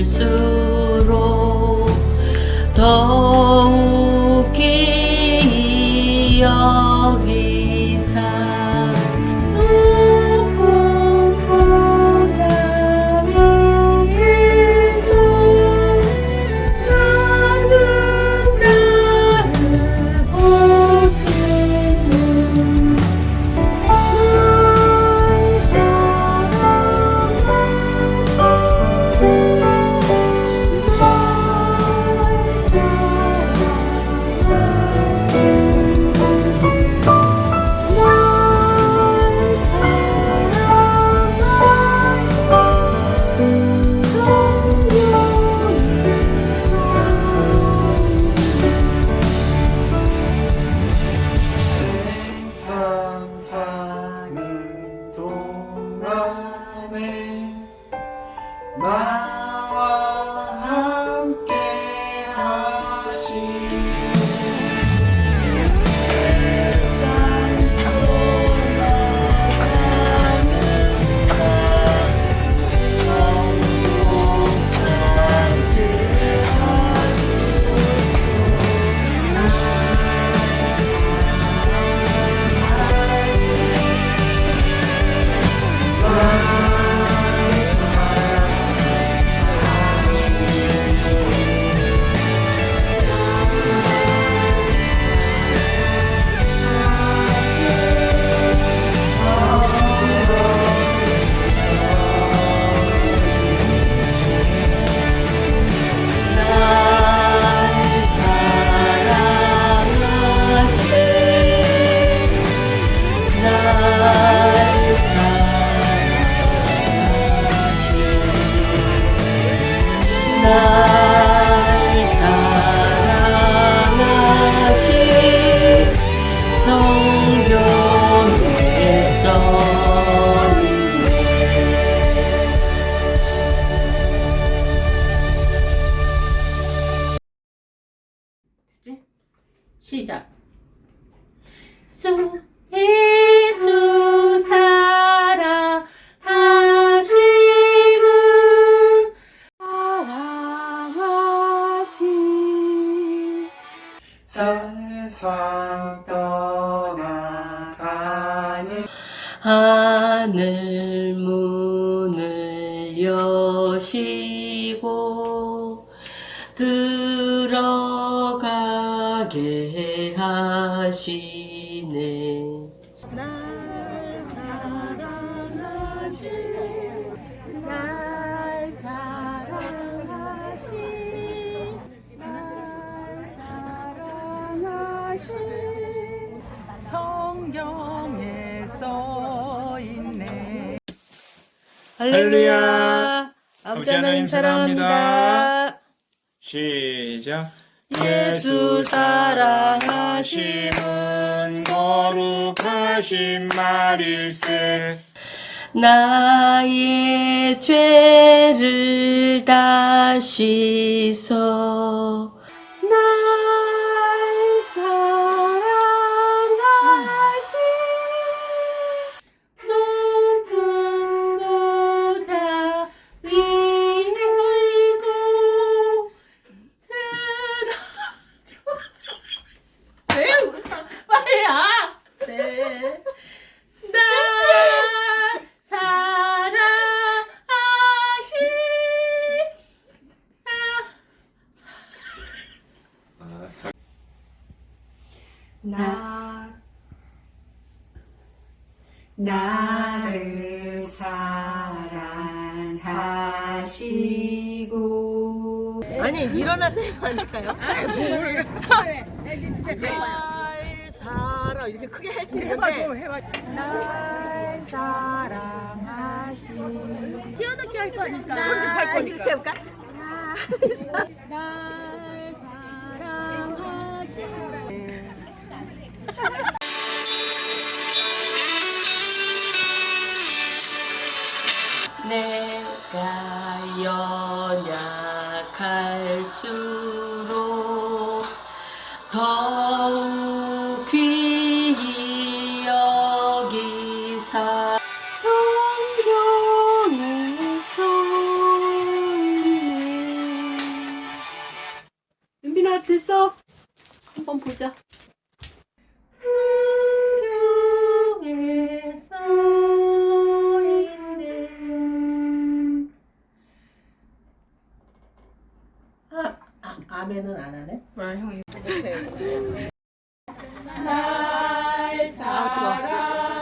연약할수록 더 수 예수 사랑하심은 사랑하시 세상 떠나가는 하늘 문을 여시고 들어가게 하시 할렐루야 아버지 하나님 사랑합니다. 시작. 예수 사랑하심은 거룩하신 말일세. 나의 죄를 다 씻어 나를 사랑하시고. 아니 일어나서 애기 집에 날 사랑 이렇게 크게 할수 있는데. 날 사랑하시 튀어나게 할 거니까. 아, 이렇게 해볼까? 날 사랑하시 내가 연약할수록 더욱 귀히 여기사 성경의 소리네 은빈아한테 써 한번 보자. 성경의 밤에는 안 하네? 아, 형이. 날 사랑하신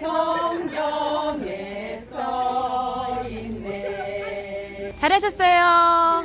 성경에 써 있네. 잘하셨어요.